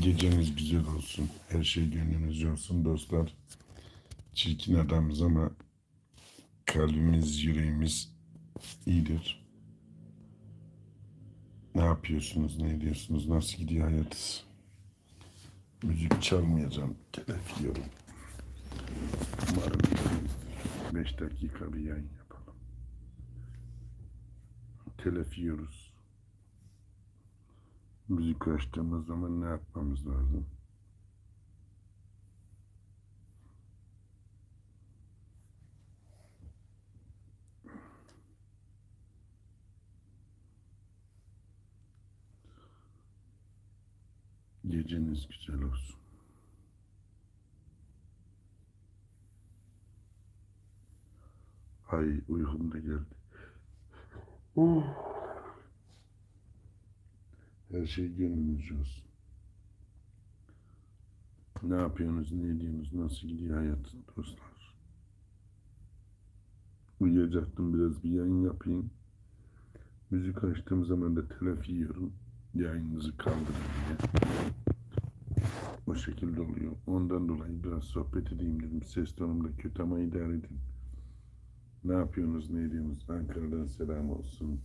Geceniz güzel olsun. Her şey gönlünüzce olsun dostlar. Çirkin adamız ama kalbimiz, yüreğimiz iyidir. Ne yapıyorsunuz, ne ediyorsunuz, nasıl gidiyor hayat? Müzik çalmayacağım, telef yiyorum. Umarım iyisinizdir. Beş dakika bir yayın yapalım. Telef yiyoruz. Müzik açtığımız zaman ne yapmamız lazım? Geceniz güzel olsun. Ay uykum da geldi. Oh. Her şey gönlünüzce olsun. Ne yapıyorsunuz, ne ediyorsunuz, nasıl gidiyor hayat dostlar? Uyuyacaktım biraz bir yayın yapayım. Müzik açtığım zaman da telef yiyorum. Yayınınızı kaldırın diye. O şekilde oluyor. Ondan dolayı biraz sohbet edeyim dedim. Ses tonum da kötü ama idare edin. Ne yapıyorsunuz, ne ediyorsunuz? Ankara'dan selam olsun.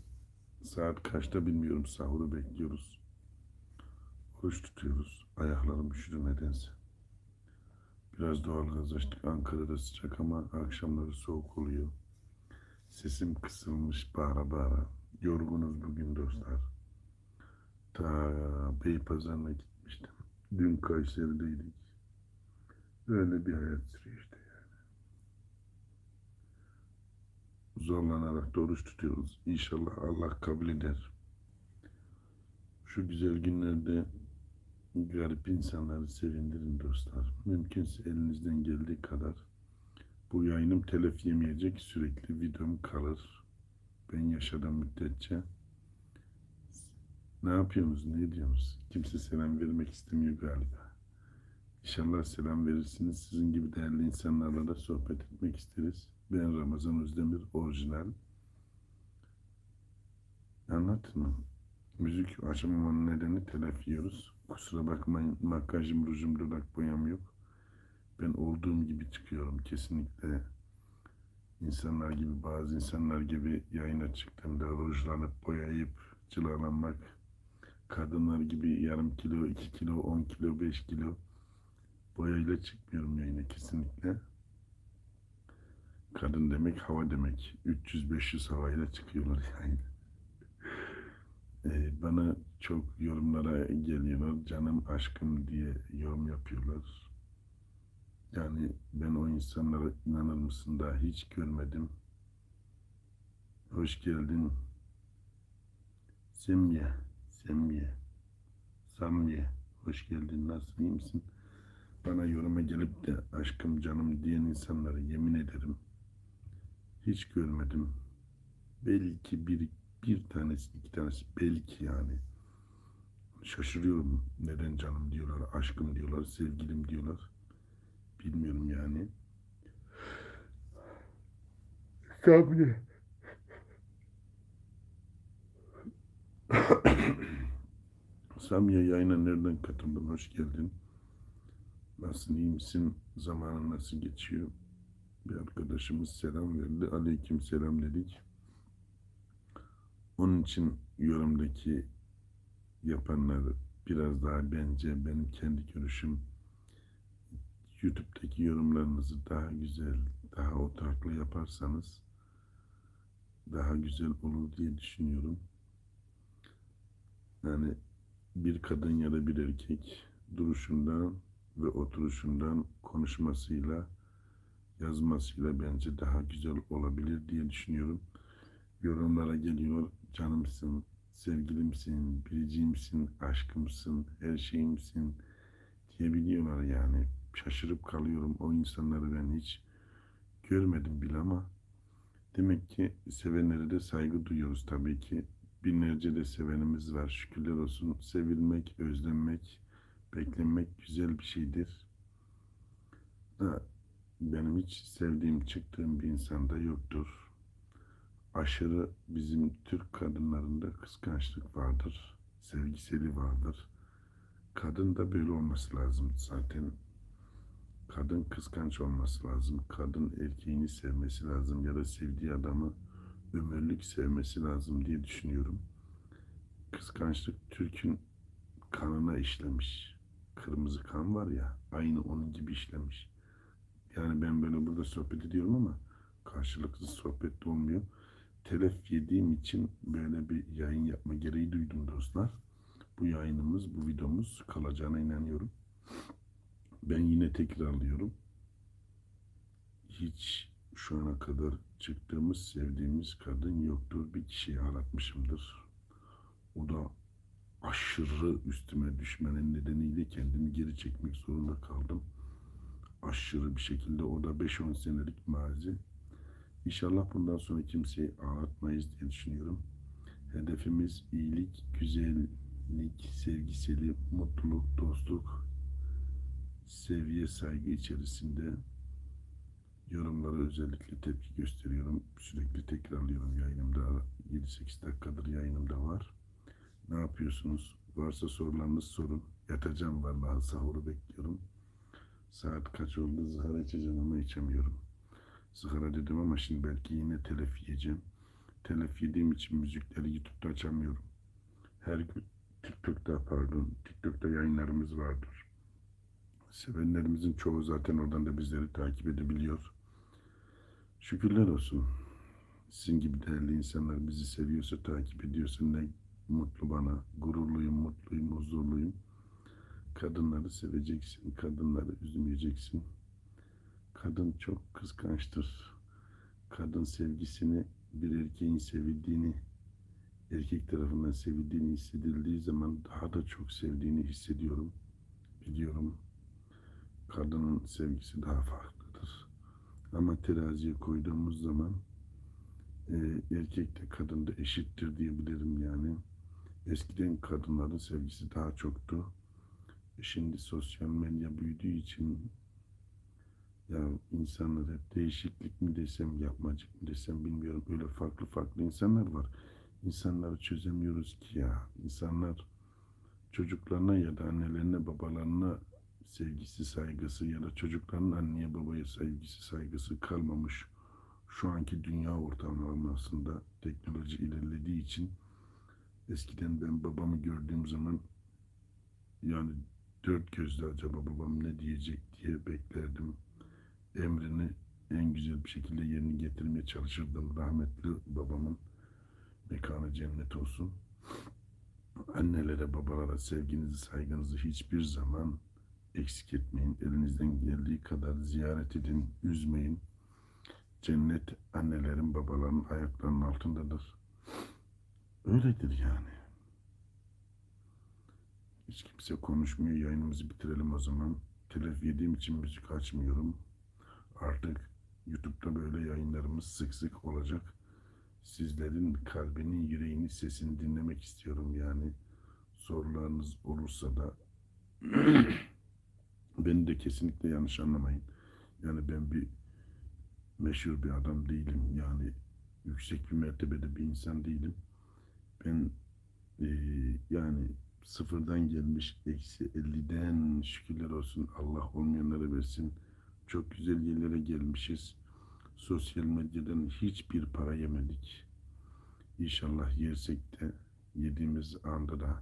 Saat kaçta bilmiyorum. Sahuru bekliyoruz. Oruç tutuyoruz. Ayaklarım üşüdü nedense. Biraz doğal gaz açtık. Ankara'da sıcak ama akşamları soğuk oluyor. Sesim kısılmış bağıra bağıra. Yorgunuz bugün dostlar. Ta Beypazarı'na gitmiştim. Dün Kayseri'deydik. Öyle bir hayat sürüyor işte yani. Zorlanarak oruç tutuyoruz. İnşallah Allah kabul eder. Şu güzel günlerde garip insanları sevindirin dostlar. Mümkünse elinizden geldiği kadar bu yayınım telef yemeyecek sürekli videom kalır. Ben yaşadığım müddetçe ne yapıyorsunuz, ne ediyorsunuz? Kimse selam vermek istemiyor galiba. İnşallah selam verirsiniz. Sizin gibi değerli insanlarla da sohbet etmek isteriz. Ben Ramazan Özdemir, orijinal. Anladın mı? Müzik açamamanın nedeni telef yiyoruz. Kusura bakmayın makyajım, rujum, dudak boyam yok. Ben olduğum gibi çıkıyorum kesinlikle. İnsanlar gibi, bazı insanlar gibi yayına çıktığımda rujlanıp, boyayıp, cilalanmak, kadınlar gibi yarım kilo, iki kilo, on kilo, beş kilo boyayla çıkmıyorum yayına kesinlikle. Kadın demek hava demek. 300-500 havayla çıkıyorlar yani. Ee, bana çok yorumlara geliyorlar. Canım aşkım diye yorum yapıyorlar. Yani ben o insanlara inanır mısın daha hiç görmedim. Hoş geldin. Semye, Semye, Samye. Hoş geldin. Nasılsın, iyi misin? Bana yoruma gelip de aşkım canım diyen insanları yemin ederim hiç görmedim. Belki bir, bir tanesi, iki tanesi belki yani. Şaşırıyorum neden canım diyorlar, aşkım diyorlar, sevgilim diyorlar. Bilmiyorum yani. Sabri. Samiye yayına nereden katıldın? Hoş geldin. Nasılsın, iyi misin? Zamanın nasıl geçiyor? Bir arkadaşımız selam verdi. Aleyküm selam dedik. Onun için yorumdaki yapanlar biraz daha bence benim kendi görüşüm YouTube'daki yorumlarınızı daha güzel, daha oturaklı yaparsanız daha güzel olur diye düşünüyorum. Yani bir kadın ya da bir erkek duruşundan ve oturuşundan konuşmasıyla yazmasıyla bence daha güzel olabilir diye düşünüyorum. Yorumlara geliyor canımsın, sevgilimsin, biricimsin, aşkımsın, her şeyimsin diyebiliyorlar yani. Şaşırıp kalıyorum. O insanları ben hiç görmedim bile ama demek ki sevenlere de saygı duyuyoruz tabii ki. Binlerce de sevenimiz var. Şükürler olsun. Sevilmek, özlenmek, beklenmek güzel bir şeydir. Ha, benim hiç sevdiğim, çıktığım bir insanda yoktur. Aşırı bizim Türk kadınlarında kıskançlık vardır. Sevgiseli vardır. kadın da böyle olması lazım zaten. Kadın kıskanç olması lazım. Kadın erkeğini sevmesi lazım ya da sevdiği adamı ömürlük sevmesi lazım diye düşünüyorum. Kıskançlık Türk'ün kanına işlemiş. Kırmızı kan var ya aynı onun gibi işlemiş. Yani ben böyle burada sohbet ediyorum ama karşılıklı sohbet de olmuyor. Telef yediğim için böyle bir yayın yapma gereği duydum dostlar. Bu yayınımız, bu videomuz kalacağına inanıyorum. Ben yine tekrarlıyorum. Hiç şu ana kadar çıktığımız, sevdiğimiz kadın yoktur. Bir kişiyi aratmışımdır. O da aşırı üstüme düşmenin nedeniyle kendimi geri çekmek zorunda kaldım. Aşırı bir şekilde o da 5-10 senelik mazi. İnşallah bundan sonra kimseyi ağlatmayız diye düşünüyorum. Hedefimiz iyilik, güzellik, sevgiseli, mutluluk, dostluk, seviye, saygı içerisinde yorumlara özellikle tepki gösteriyorum. Sürekli tekrarlıyorum yayınımda. 7-8 dakikadır yayınımda var. Ne yapıyorsunuz? Varsa sorularınız sorun. Yatacağım vallahi sahuru bekliyorum. Saat kaç oldu? Zahara içeceğim ama içemiyorum. Sigara dedim ama şimdi belki yine telef yiyeceğim. Telef yediğim için müzikleri YouTube'da açamıyorum. Her gün TikTok'ta pardon, TikTok'ta yayınlarımız vardır. Sevenlerimizin çoğu zaten oradan da bizleri takip edebiliyor. Şükürler olsun. Sizin gibi değerli insanlar bizi seviyorsa, takip ediyorsa ne mutlu bana. Gururluyum, mutluyum, huzurluyum. Kadınları seveceksin, kadınları üzmeyeceksin. Kadın çok kıskançtır. Kadın sevgisini bir erkeğin sevildiğini, erkek tarafından sevildiğini hissedildiği zaman daha da çok sevdiğini hissediyorum. Biliyorum. Kadının sevgisi daha farklıdır. Ama teraziye koyduğumuz zaman e, erkek de kadın da eşittir diyebilirim yani. Eskiden kadınların sevgisi daha çoktu. Şimdi sosyal medya büyüdüğü için ya insanlar hep değişiklik mi desem, yapmacık mı desem bilmiyorum. Öyle farklı farklı insanlar var. İnsanları çözemiyoruz ki ya. İnsanlar çocuklarına ya da annelerine, babalarına sevgisi, saygısı ya da çocukların anneye babaya sevgisi, saygısı kalmamış. Şu anki dünya ortamlarında teknoloji ilerlediği için eskiden ben babamı gördüğüm zaman yani dört gözle acaba babam ne diyecek diye beklerdim. Emrini en güzel bir şekilde yerini getirmeye çalışırdım. Rahmetli babamın mekanı cennet olsun. Annelere, babalara sevginizi, saygınızı hiçbir zaman eksik etmeyin. Elinizden geldiği kadar ziyaret edin, üzmeyin. Cennet annelerin, babaların ayaklarının altındadır. Öyledir yani. Hiç kimse konuşmuyor. Yayınımızı bitirelim o zaman. Telef yediğim için müzik açmıyorum. Artık YouTube'da böyle yayınlarımız sık sık olacak. Sizlerin kalbinin, yüreğini, sesini dinlemek istiyorum yani. Sorularınız olursa da beni de kesinlikle yanlış anlamayın. Yani ben bir meşhur bir adam değilim. Yani yüksek bir mertebede bir insan değilim. Ben eee, yani sıfırdan gelmiş eksi 50'den şükürler olsun Allah olmayanlara versin. Çok güzel yerlere gelmişiz. Sosyal medyadan hiçbir para yemedik. İnşallah yersek de yediğimiz anda da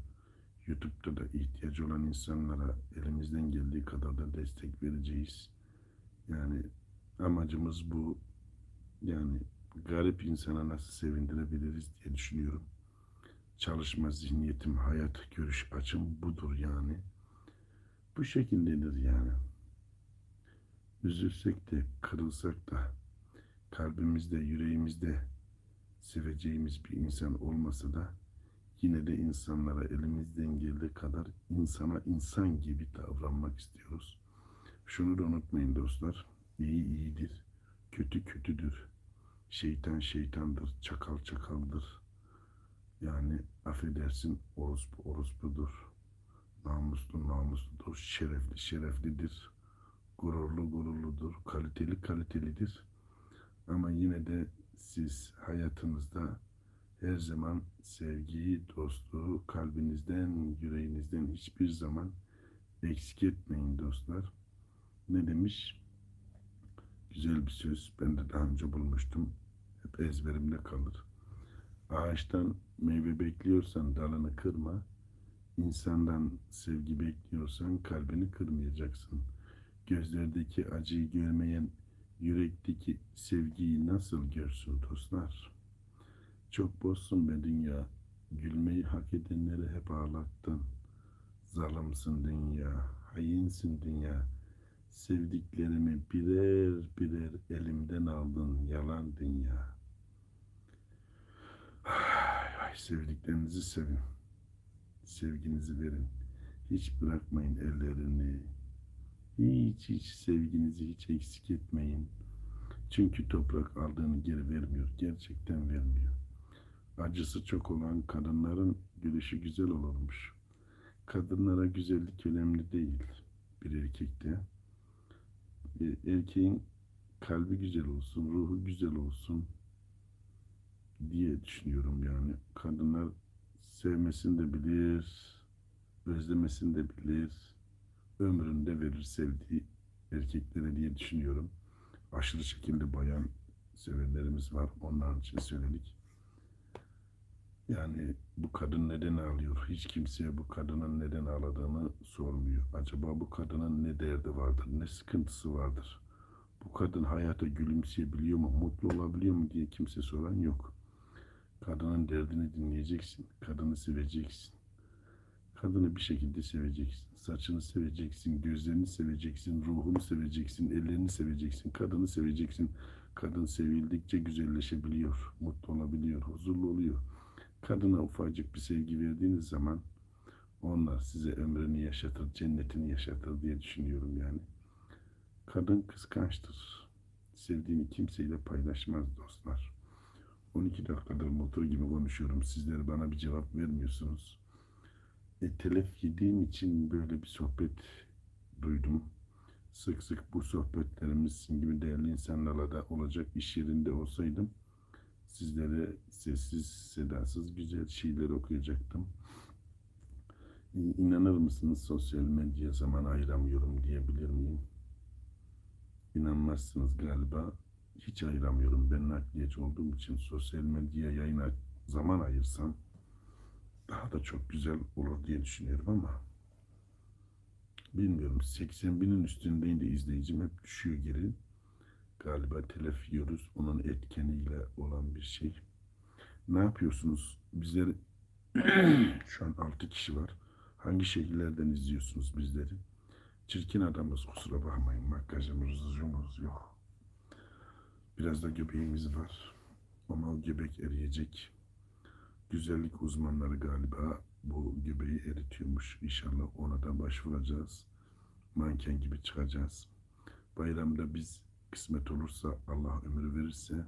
YouTube'da da ihtiyacı olan insanlara elimizden geldiği kadar da destek vereceğiz. Yani amacımız bu. Yani garip insana nasıl sevindirebiliriz diye düşünüyorum. Çalışma zihniyetim, hayat görüş açım budur yani. Bu şekildedir yani. Üzülsek de, kırılsak da, kalbimizde, yüreğimizde seveceğimiz bir insan olmasa da yine de insanlara elimizden geldiği kadar insana insan gibi davranmak istiyoruz. Şunu da unutmayın dostlar. İyi iyidir, kötü kötüdür. Şeytan şeytandır, çakal çakaldır. Yani affedersin orospu orospudur. Namuslu namusludur, şerefli şereflidir. Gururlu gururludur, kaliteli kalitelidir. Ama yine de siz hayatınızda her zaman sevgiyi, dostluğu kalbinizden, yüreğinizden hiçbir zaman eksik etmeyin dostlar. Ne demiş? Güzel bir söz. Ben de daha önce bulmuştum. Hep ezberimde kalır. Ağaçtan meyve bekliyorsan dalını kırma. İnsandan sevgi bekliyorsan kalbini kırmayacaksın. Gözlerdeki acıyı görmeyen yürekteki sevgiyi nasıl görsün dostlar? Çok bozsun be dünya. Gülmeyi hak edenleri hep ağlattın. Zalimsin dünya, hainsin dünya. Sevdiklerimi birer birer elimden aldın yalan dünya. Ay, ay, sevdiklerinizi sevin. Sevginizi verin. Hiç bırakmayın ellerini. Hiç hiç sevginizi hiç eksik etmeyin. Çünkü toprak aldığını geri vermiyor. Gerçekten vermiyor. Acısı çok olan kadınların gülüşü güzel olurmuş. Kadınlara güzellik önemli değil bir erkekte. Bir erkeğin kalbi güzel olsun, ruhu güzel olsun diye düşünüyorum yani. Kadınlar sevmesini de bilir, özlemesini de bilir, ömründe verir sevdiği erkeklere diye düşünüyorum. Aşırı şekilde bayan sevenlerimiz var. Onların için söyledik. Yani bu kadın neden ağlıyor? Hiç kimseye bu kadının neden ağladığını sormuyor. Acaba bu kadının ne derdi vardır? Ne sıkıntısı vardır? Bu kadın hayata gülümseyebiliyor mu? Mutlu olabiliyor mu diye kimse soran yok. Kadının derdini dinleyeceksin. Kadını seveceksin. Kadını bir şekilde seveceksin. Saçını seveceksin, gözlerini seveceksin, ruhunu seveceksin, ellerini seveceksin, kadını seveceksin. Kadın sevildikçe güzelleşebiliyor, mutlu olabiliyor, huzurlu oluyor. Kadına ufacık bir sevgi verdiğiniz zaman onlar size ömrünü yaşatır, cennetini yaşatır diye düşünüyorum yani. Kadın kıskançtır. Sevdiğini kimseyle paylaşmaz dostlar. 12 dakikadır motor gibi konuşuyorum. Sizler bana bir cevap vermiyorsunuz. E, telef yediğim için böyle bir sohbet duydum. Sık sık bu sohbetlerimiz sizin gibi değerli insanlarla da olacak iş yerinde olsaydım sizlere sessiz sedasız güzel şiirler okuyacaktım. E, İnanır mısınız sosyal medya zaman ayıramıyorum diyebilir miyim? İnanmazsınız galiba. Hiç ayıramıyorum. Ben nakliyeci olduğum için sosyal medya yayına zaman ayırsam daha da çok güzel olur diye düşünüyorum ama bilmiyorum 80 binin üstündeydi izleyicim hep düşüyor geri. Galiba telef yiyoruz. Onun etkeniyle olan bir şey. Ne yapıyorsunuz? Bizleri şu an 6 kişi var. Hangi şehirlerden izliyorsunuz bizleri? Çirkin adamız kusura bakmayın. Makyajımız, yok. Biraz da göbeğimiz var. Ama göbek eriyecek. Güzellik uzmanları galiba bu göbeği eritiyormuş. İnşallah ona da başvuracağız. Manken gibi çıkacağız. Bayramda biz kısmet olursa Allah ömür verirse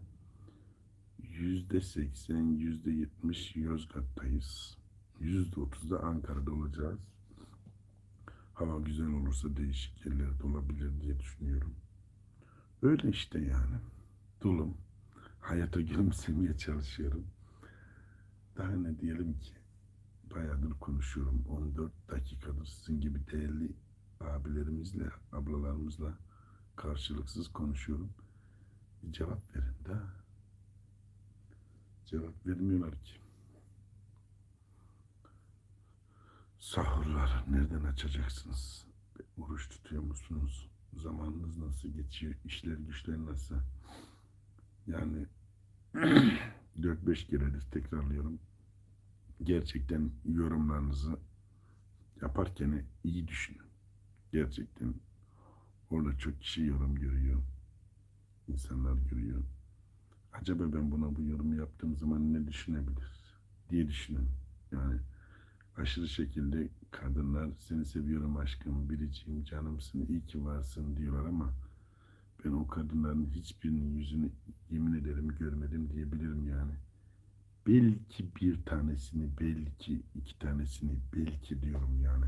yüzde seksen, yüzde yetmiş Yozgat'tayız. Yüzde otuz da Ankara'da olacağız. Hava güzel olursa değişik yerlerde olabilir diye düşünüyorum. Öyle işte yani. Dolum. Hayata gülümsemeye çalışıyorum. Daha ne diyelim ki? Bayağıdır konuşuyorum. 14 dakikadır sizin gibi değerli abilerimizle, ablalarımızla karşılıksız konuşuyorum. Bir cevap verin de. Cevap vermiyorlar ki. Sahurlar nereden açacaksınız? Oruç tutuyor musunuz? Zamanınız nasıl geçiyor? İşler güçler nasıl? Yani 4-5 keredir tekrarlıyorum. Gerçekten yorumlarınızı yaparken iyi düşünün. Gerçekten orada çok kişi yorum görüyor. İnsanlar görüyor. Acaba ben buna bu yorumu yaptığım zaman ne düşünebilir diye düşünün. Yani aşırı şekilde kadınlar seni seviyorum aşkım, biricim, canımsın, iyi ki varsın diyorlar ama ben o kadınların hiçbirinin yüzünü yemin ederim görmedim diyebilirim yani. Belki bir tanesini, belki iki tanesini, belki diyorum yani.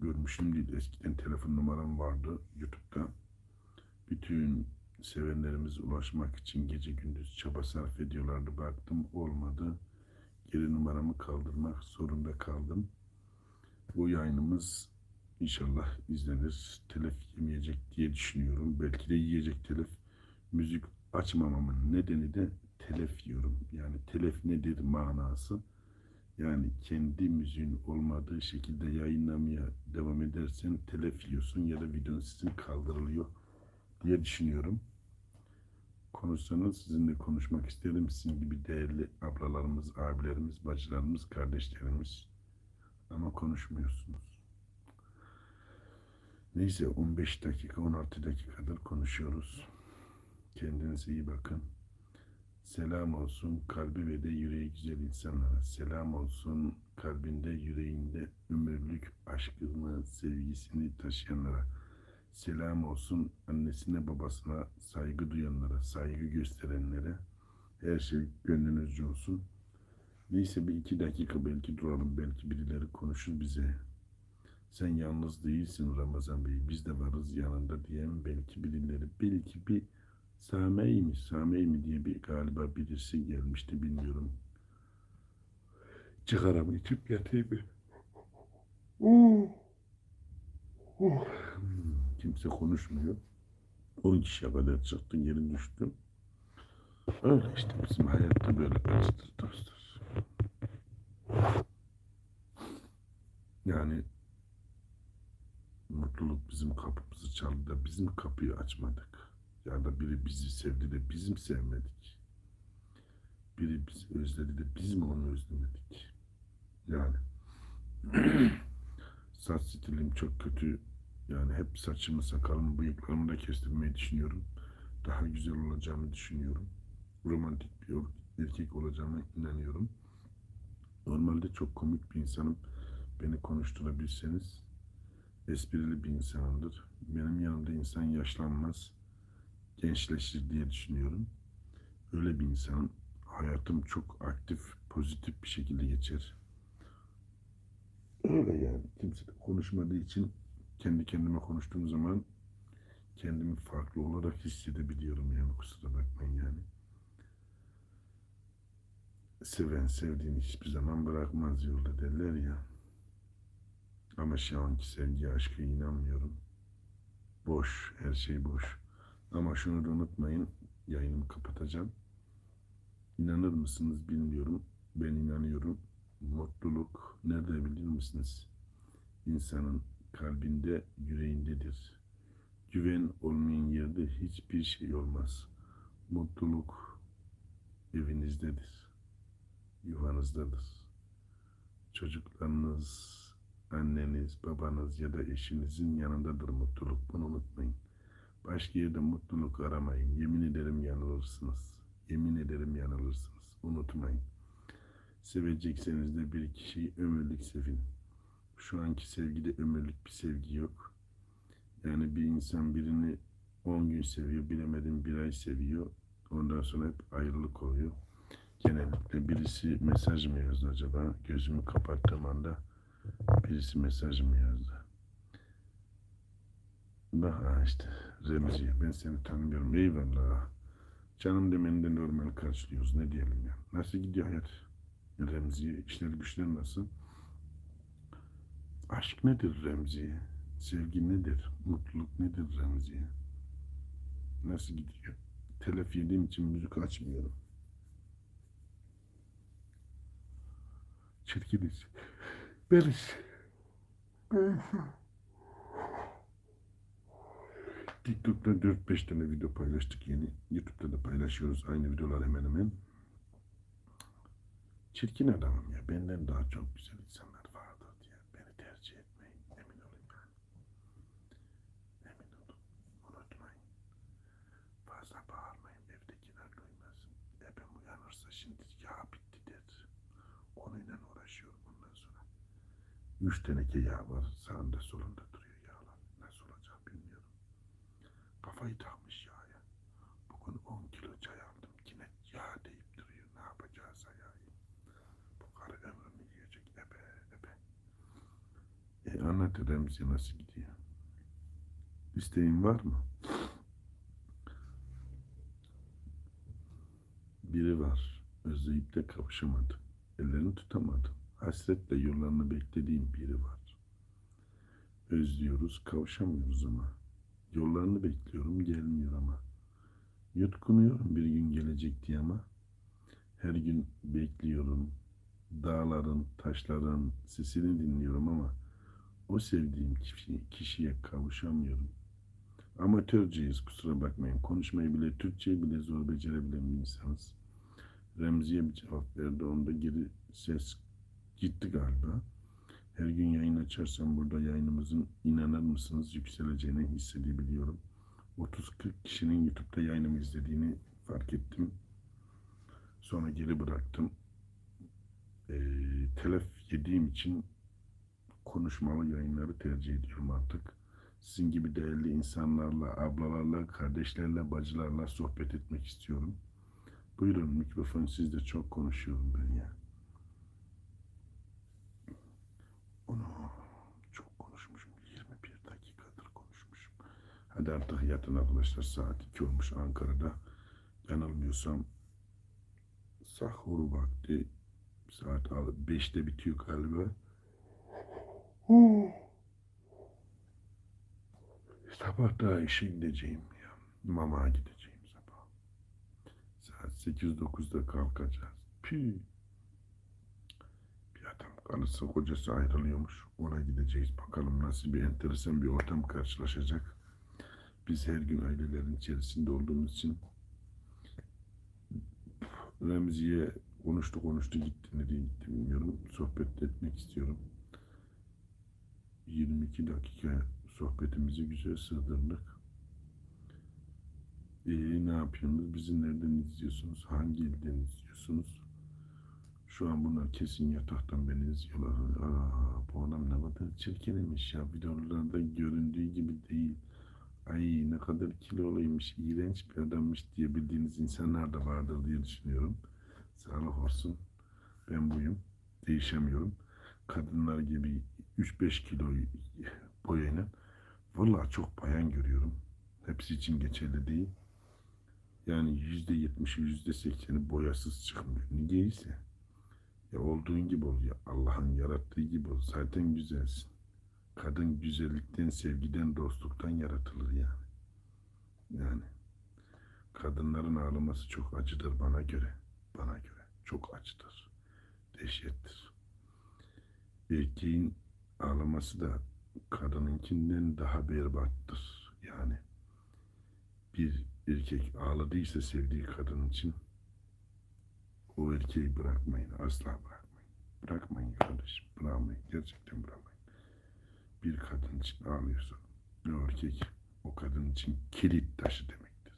Görmüştüm değil. Eskiden telefon numaram vardı YouTube'da. Bütün sevenlerimiz ulaşmak için gece gündüz çaba sarf ediyorlardı. Baktım olmadı. Geri numaramı kaldırmak zorunda kaldım. Bu yayınımız inşallah izlenir. Telef yemeyecek diye düşünüyorum. Belki de yiyecek telef. Müzik açmamamın nedeni de telef yiyorum. Yani telef nedir manası? Yani kendi müziğin olmadığı şekilde yayınlamaya devam edersen telef yiyorsun ya da videon sizin kaldırılıyor diye düşünüyorum. Konuşsanız sizinle konuşmak isterim. Sizin gibi değerli ablalarımız, abilerimiz, bacılarımız, kardeşlerimiz. Ama konuşmuyorsunuz. Neyse 15 dakika, 16 dakikadır konuşuyoruz. Kendinize iyi bakın. Selam olsun kalbi ve de yüreği güzel insanlara. Selam olsun kalbinde, yüreğinde ömürlük aşkını, sevgisini taşıyanlara. Selam olsun annesine, babasına saygı duyanlara, saygı gösterenlere. Her şey gönlünüzce olsun. Neyse bir iki dakika belki duralım. Belki birileri konuşur bize. Sen yalnız değilsin Ramazan Bey. Biz de varız yanında diyen belki birileri. Belki bir Samey mi, Samey mi diye bir galiba birisi gelmişti bilmiyorum. Çıkaramı içip yatayım mı? Hmm, Kimse konuşmuyor. 10 kişiye kadar çıktı, geri düştüm. Öyle işte bizim hayatta böyle acıdır dostlar. Yani mutluluk bizim kapımızı çaldı da bizim kapıyı açmadık. Ya da biri bizi sevdi de bizim sevmedik. Biri bizi özledi de biz mi onu özlemedik? Yani saç stilim çok kötü. Yani hep saçımı, sakalımı, bıyıklarımı da kestirmeyi düşünüyorum. Daha güzel olacağımı düşünüyorum. Romantik bir erkek olacağıma inanıyorum. Normalde çok komik bir insanım. Beni konuşturabilseniz esprili bir insanımdır. Benim yanımda insan yaşlanmaz, gençleşir diye düşünüyorum. Öyle bir insanım. Hayatım çok aktif, pozitif bir şekilde geçer. Öyle yani. Kimse konuşmadığı için kendi kendime konuştuğum zaman kendimi farklı olarak hissedebiliyorum yani kusura bakmayın yani. Seven sevdiğini hiçbir zaman bırakmaz yolda derler ya. Ama şu anki sevgi aşka inanmıyorum. Boş, her şey boş. Ama şunu da unutmayın, yayınımı kapatacağım. İnanır mısınız bilmiyorum. Ben inanıyorum. Mutluluk nerede bilir misiniz? İnsanın kalbinde, yüreğindedir. Güven olmayan yerde hiçbir şey olmaz. Mutluluk evinizdedir. Yuvanızdadır. Çocuklarınız, anneniz, babanız ya da eşinizin yanındadır mutluluk. Bunu unutmayın. Başka yerde mutluluk aramayın. Yemin ederim yanılırsınız. Yemin ederim yanılırsınız. Unutmayın. Sevecekseniz de bir kişiyi ömürlük sevin. Şu anki sevgide ömürlük bir sevgi yok. Yani bir insan birini 10 gün seviyor, bilemedim bir ay seviyor. Ondan sonra hep ayrılık oluyor. Genellikle birisi mesaj mı yazdı acaba? Gözümü kapattığım anda birisi mesaj yazdı? Bak ha işte Remzi ben seni tanımıyorum eyvallah. Canım demeni de normal karşılıyoruz ne diyelim ya. Nasıl gidiyor hayat? Remzi işler güçler nasıl? Aşk nedir Remzi? Sevgi nedir? Mutluluk nedir Remzi? Nasıl gidiyor? Telef yediğim için müzik açmıyorum. Çirkiniz. Beriz. TikTok'ta 4-5 tane video paylaştık yeni. YouTube'da da paylaşıyoruz aynı videolar hemen hemen. Çirkin adamım ya. Benden daha çok güzel insanlar vardır diye. Beni tercih etmeyin. Emin olun yani. Emin olun. Unutmayın. Fazla bağırmayın. Evdekiler duymasın. Ebem uyanırsa şimdi yağ bitti der. Onunla uğraşıyorum bundan sonra. Üç teneke yağ var. Sağında solunda duruyor yağlar. Nasıl olacak bilmiyorum. Kafayı takmış yağa. Bugün 10 kilo çay aldım. Yine yağ deyip duruyor. Ne yapacağız ayağı? Bu karı ömrümü yiyecek. Ebe ebe. E anlat Remzi nasıl gidiyor? İsteğin var mı? biri var. Özleyip de kavuşamadım. Ellerini tutamadım. Hasretle yollarını beklediğim biri var. Özlüyoruz, kavuşamıyoruz ama. Yollarını bekliyorum, gelmiyor ama. Yutkunuyorum bir gün gelecek diye ama. Her gün bekliyorum. Dağların, taşların sesini dinliyorum ama o sevdiğim kişi, kişiye kavuşamıyorum. Amatörceyiz kusura bakmayın. Konuşmayı bile, Türkçeyi bile zor becerebilen bir insanız. Remzi'ye bir cevap verdi. Onda geri ses gitti galiba. Her gün yayın açarsam burada yayınımızın inanır mısınız yükseleceğini hissedebiliyorum. 30-40 kişinin YouTube'da yayınımı izlediğini fark ettim. Sonra geri bıraktım. Ee, telef yediğim için konuşmalı yayınları tercih ediyorum artık. Sizin gibi değerli insanlarla, ablalarla, kardeşlerle, bacılarla sohbet etmek istiyorum. Buyurun mikrofon sizde çok konuşuyorum ben ya. Onu çok konuşmuşum. 21 dakikadır konuşmuşum. Hadi artık yatın arkadaşlar. Saat 2 olmuş Ankara'da. Yanılmıyorsam sahur vakti saat 5'te bitiyor galiba. Sabah daha işe gideceğim ya. Mama gideceğim sabah. Saat 8-9'da kalkacağız. Pü. Karısı kocası ayrılıyormuş. Ona gideceğiz. Bakalım nasıl bir enteresan bir ortam karşılaşacak. Biz her gün ailelerin içerisinde olduğumuz için Remzi'ye konuştu konuştu gitti nereye gitti bilmiyorum. Sohbet etmek istiyorum. 22 dakika sohbetimizi güzel sığdırdık. Ee, ne yapıyorsunuz? Bizi nereden izliyorsunuz? Hangi ilden izliyorsunuz? Şu an bunlar kesin yataktan beni izliyorlar. Aa, bu adam ne kadar çirkinmiş ya. Videolarda göründüğü gibi değil. Ay ne kadar kiloluymuş, iğrenç bir adammış diye bildiğiniz insanlar da vardır diye düşünüyorum. Sağlık olsun. Ben buyum. Değişemiyorum. Kadınlar gibi 3-5 kilo boyayla vallahi çok bayan görüyorum. Hepsi için geçerli değil. Yani yüzde yetmişi, yüzde sekseni boyasız çıkmıyor. Niyeyse. Ya olduğun gibi ol ya. Allah'ın yarattığı gibi ol. Zaten güzelsin. Kadın güzellikten, sevgiden, dostluktan yaratılır yani. Yani kadınların ağlaması çok acıdır bana göre. Bana göre. Çok acıdır. Dehşettir. Erkeğin ağlaması da kadınınkinden daha berbattır. Yani bir erkek ağladıysa sevdiği kadın için o erkeği bırakmayın. Asla bırakmayın. Bırakmayın kardeşim. Bırakmayın. Gerçekten bırakmayın. Bir kadın için ağlıyorsa o erkek o kadın için kilit taşı demektir.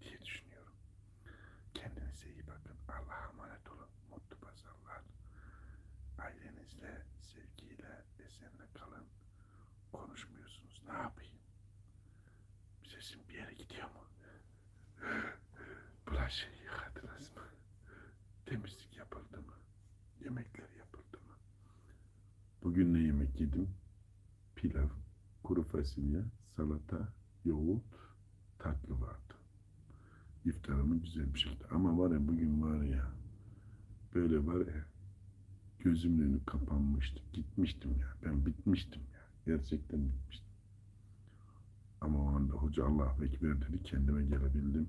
Diye düşünüyorum. Kendinize iyi bakın. Allah'a emanet olun. Mutlu pazarlar. Ailenizle, sevgiyle, esenle kalın. Konuşmuyorsunuz. Ne yapayım? Sesim bir yere gidiyor mu? Mı? Temizlik yapıldı mı? Yemekler yapıldı mı? Bugün ne yemek yedim? Pilav, kuru fasulye, salata, yoğurt, tatlı vardı. İftarımı güzel bir şekilde. Ama var ya bugün var ya böyle var ya gözümün önü kapanmıştı. Gitmiştim ya. Ben bitmiştim ya. Gerçekten bitmiştim. Ama o anda hoca Allah Ekber dedi. Kendime gelebildim.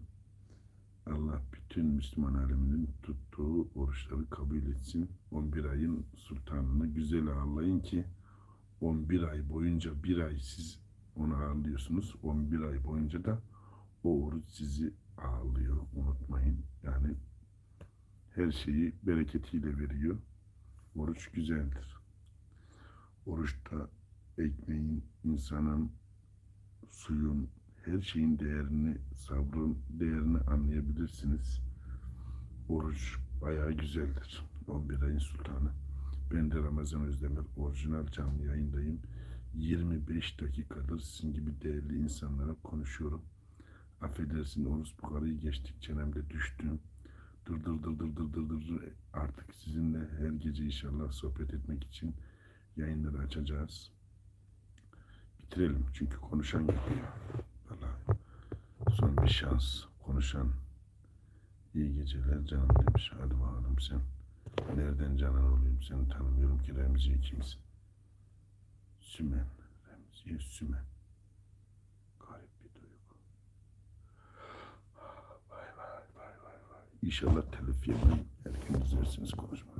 Allah bütün Müslüman aleminin tuttuğu oruçları kabul etsin. 11 ayın sultanını güzel ağırlayın ki 11 ay boyunca bir ay siz onu ağırlıyorsunuz. 11 ay boyunca da o oruç sizi ağırlıyor. Unutmayın. Yani her şeyi bereketiyle veriyor. Oruç güzeldir. Oruçta ekmeğin, insanın, suyun, her şeyin değerini, sabrın değerini anlayabilirsiniz. Oruç bayağı güzeldir. 11 ayın sultanı. Ben de Ramazan Özdemir orijinal canlı yayındayım. 25 dakikadır sizin gibi değerli insanlara konuşuyorum. Affedersin Orus Bukara'yı geçtik çenemde düştüm. Dur dur dur dur dur dur dur. Artık sizinle her gece inşallah sohbet etmek için yayınları açacağız. Bitirelim çünkü konuşan yok ya. Vallahi son bir şans konuşan İyi geceler canım demiş. Hadi bakalım sen. Nereden canan oluyorum seni tanımıyorum ki Remziye kimsin? Sümen. Remziye Sümen. Garip bir duygu. Vay vay vay vay vay. İnşallah telif yemeyin. Her gün izlersiniz konuşmalar.